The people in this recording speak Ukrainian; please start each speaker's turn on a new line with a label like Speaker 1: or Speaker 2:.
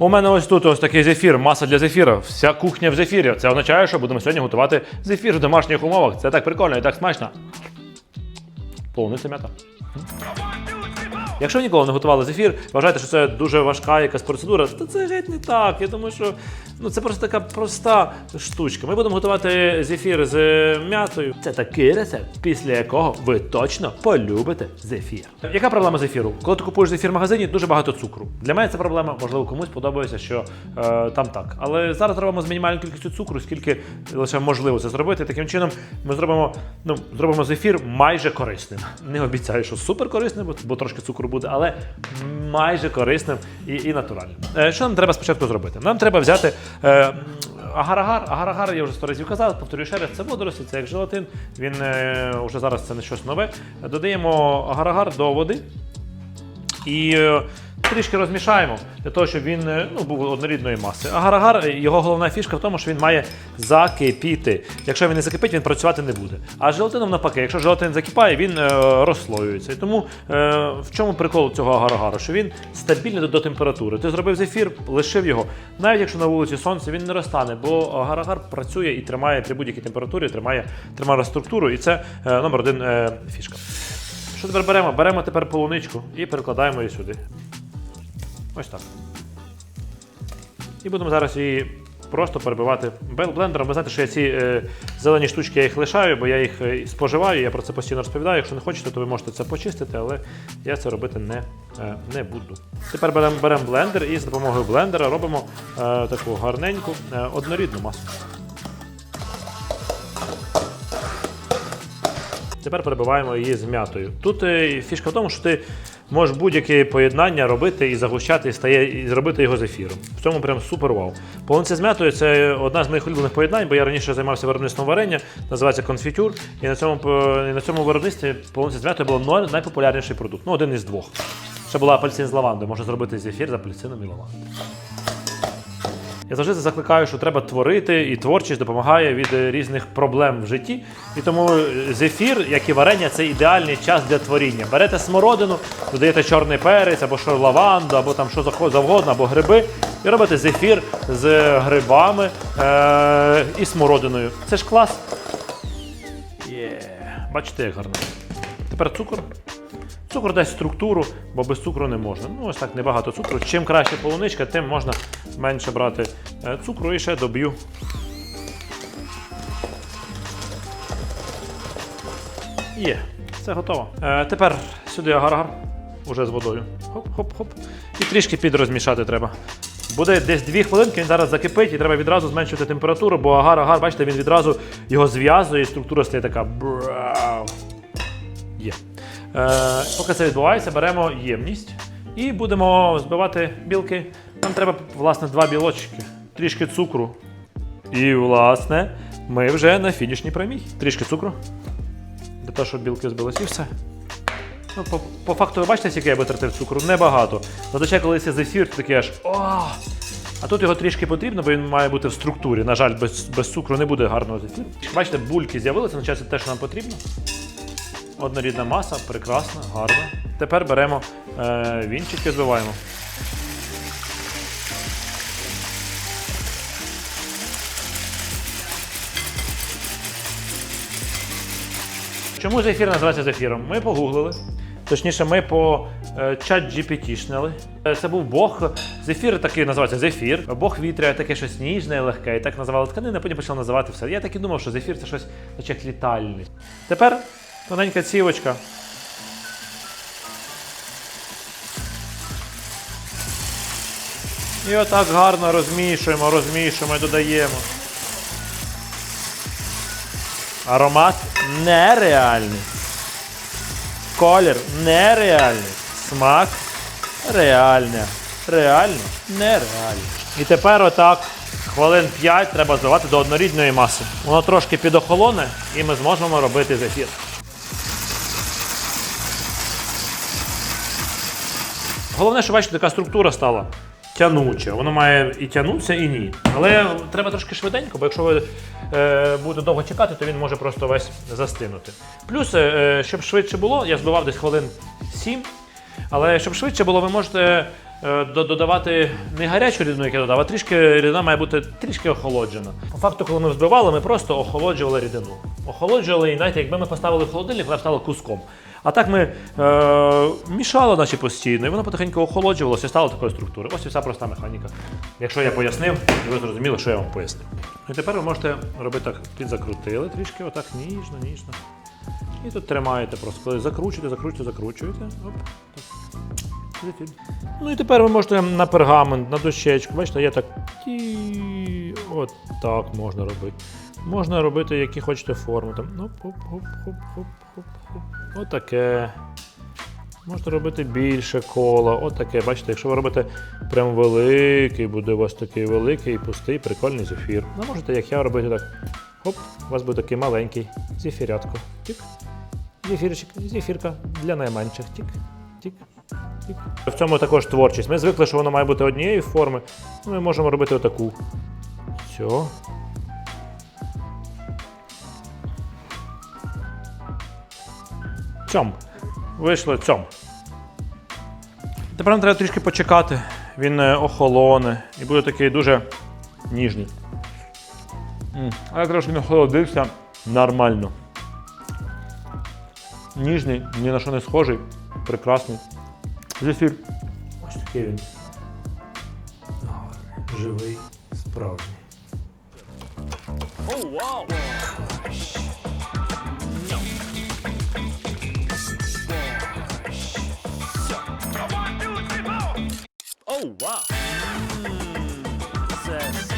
Speaker 1: У мене ось тут ось такий зефір, маса для зефіра. Вся кухня в зефірі. Це означає, що будемо сьогодні готувати зефір в домашніх умовах. Це так прикольно і так смачно. Полуниця м'ята. Якщо ви ніколи не готували зефір, вважаєте, що це дуже важка якась процедура, то це геть не так. Я думаю, що ну, це просто така проста штучка. Ми будемо готувати зефір з м'ятою. Це такий рецепт, після якого ви точно полюбите зефір. Яка проблема зефіру? Коли ти купуєш зефір в магазині, дуже багато цукру. Для мене це проблема, можливо, комусь подобається, що е, там так. Але зараз робимо з мінімальною кількістю цукру, скільки лише можливо це зробити. Таким чином ми зробимо, ну, зробимо зефір майже корисним. Не обіцяю, що супер корисним, бо, трошки цукру буде, але майже корисним і, і натуральним. Е, що нам треба спочатку зробити? Нам треба взяти. Е, Агар-агар, агар-агар, я вже сто разів казав, повторюю ще раз, це водорості, це як желатин. Він е, вже зараз це не щось нове. Додаємо агар-агар до води і е, трішки розмішаємо для того, щоб він е, ну, був однорідної маси. Агар-агар, його головна фішка в тому, що він має закипіти. Якщо він не закипить, він працювати не буде. А з желатином навпаки, якщо желатин закипає, він е, розслоюється. І тому е, в чому прикол цього агар-агару? Що він стабільний до, температури. Ти зробив зефір, лишив його. Навіть якщо на вулиці сонце, він не розтане, бо агар-агар працює і тримає при будь-якій температурі, тримає, тримає структуру, і це номер один фішка. Що тепер беремо? Беремо тепер полуничку і перекладаємо її сюди. Ось так. І будемо зараз її просто перебивати блендером. Ви знаєте, що я ці е, зелені штучки я їх лишаю, бо я їх е, споживаю, я про це постійно розповідаю. Якщо не хочете, то ви можете це почистити, але я це робити не, е, не буду. Тепер беремо берем блендер і з допомогою блендера робимо е, таку гарненьку е, однорідну масу. Тепер перебиваємо її з м'ятою. Тут е, фішка в тому, що ти можеш будь-яке поєднання робити і загущати, і стає, і зробити його з ефіром. В цьому прям супер вау. Полонці з м'ятою це одна з моїх улюблених поєднань, бо я раніше займався виробництвом варення, називається конфітюр. І на цьому, і на цьому виробництві полонці з м'ятою було найпопулярніший продукт. Ну, один із двох. Це була апельсин з лавандою. Можна зробити зефір з апельсином і лавандою. Я завжди закликаю, що треба творити, і творчість допомагає від різних проблем в житті. І тому зефір, як і варення, це ідеальний час для творіння. Берете смородину, додаєте чорний перець, або що лаванду, або там що завгодно, або гриби, і робите зефір з грибами е- і смородиною. Це ж клас. Є. Бачите, як гарно. Тепер цукор. Цукор дасть структуру, бо без цукру не можна. Ну, ось так небагато цукру. Чим краще полуничка, тим можна менше брати цукру і ще доб'ю. Є, все готово. Е, тепер сюди агар-агар, уже з водою. Хоп-хоп-хоп. І трішки підрозмішати треба. Буде десь 2 хвилинки, він зараз закипить і треба відразу зменшувати температуру, бо агар-агар, бачите, він відразу його зв'язує і структура стає така. Брау. Є. Е, поки це відбувається, беремо ємність і будемо збивати білки. Нам треба, власне, два білочки, трішки цукру. І, власне, ми вже на фінішній прямій. Трішки цукру. Для того, щоб білки збились і все. Ну, по, по факту, ви бачите, скільки я витратив цукру? Небагато. Зазвичай, коли це зефір, ти такий аж о! А тут його трішки потрібно, бо він має бути в структурі. На жаль, без, без цукру не буде гарного зефіру. Бачите, бульки з'явилися, означає, це те, що нам потрібно. Однорідна маса, прекрасна, гарна. Тепер беремо е, вінчики, збиваємо. Чому зефір називається зефіром? Ми погуглили. Точніше, ми по е, чат GPT шнили. Е, Це був Бог. Зефір такий називається зефір. Бог вітря, таке щось ніжне легке. І так називали тканини, потім почали називати все. Я так і думав, що зефір це щось наче як літальне. Тепер тоненька цівочка. І отак гарно розмішуємо, розмішуємо і додаємо. Аромат нереальний. Колір нереальний. Смак реальний. Реально нереальний. І тепер отак хвилин 5 треба звивати до однорідної маси. Воно трошки підохолоне і ми зможемо робити зефір. Головне, що бачите, така структура стала тянуча. Воно має і тягнутися, і ні. Але треба трошки швиденько, бо якщо ви е, будете довго чекати, то він може просто весь застинути. Плюс, е, щоб швидше було, я збивав десь хвилин 7. Але щоб швидше було, ви можете е, додавати не гарячу рідину, як я додав, а трішки рідина має бути трішки охолоджена. По факту, коли ми взбивали, ми просто охолоджували рідину. Охолоджували, і навіть якби ми поставили в холодильник, вона стала куском. А так ми е, мішали наче постійно, і воно потихеньку охолоджувалося і стало такої структури. Ось і вся проста механіка. Якщо я пояснив, і ви зрозуміли, що я вам пояснив. І тепер ви можете робити так, підзакрутили трішки, отак ніжно, ніжно. І тут тримаєте просто. Коли закручуєте, закручуєте, закручуєте. Оп, так. Ну і тепер ви можете на пергамент, на дощечку. Бачите, я так. От так можна робити. Можна робити, які хочете форми. Там. Оп, оп, оп, оп, оп, оп, оп. Отаке. Можете робити більше кола. Отаке. Бачите, якщо ви робите прям великий, буде у вас такий великий, пустий, прикольний зефір. Ну, можете, як я, робити так. Хоп, у вас буде такий маленький зефірятко. Тік. Зефірчик, зефірка для найменших. Тік, тік, тік. В цьому також творчість. Ми звикли, що воно має бути однієї форми. Ну, Ми можемо робити отаку. Все. Цьом. Вийшло цьом. Тепер нам треба трішки почекати. Він е, охолоне і буде такий дуже ніжний. М, А я трошки не охолодився нормально. Ніжний, ні на що не схожий. Прекрасний. Зефір. Ось такий він. Живий, справжній.
Speaker 2: Oh, wow. Це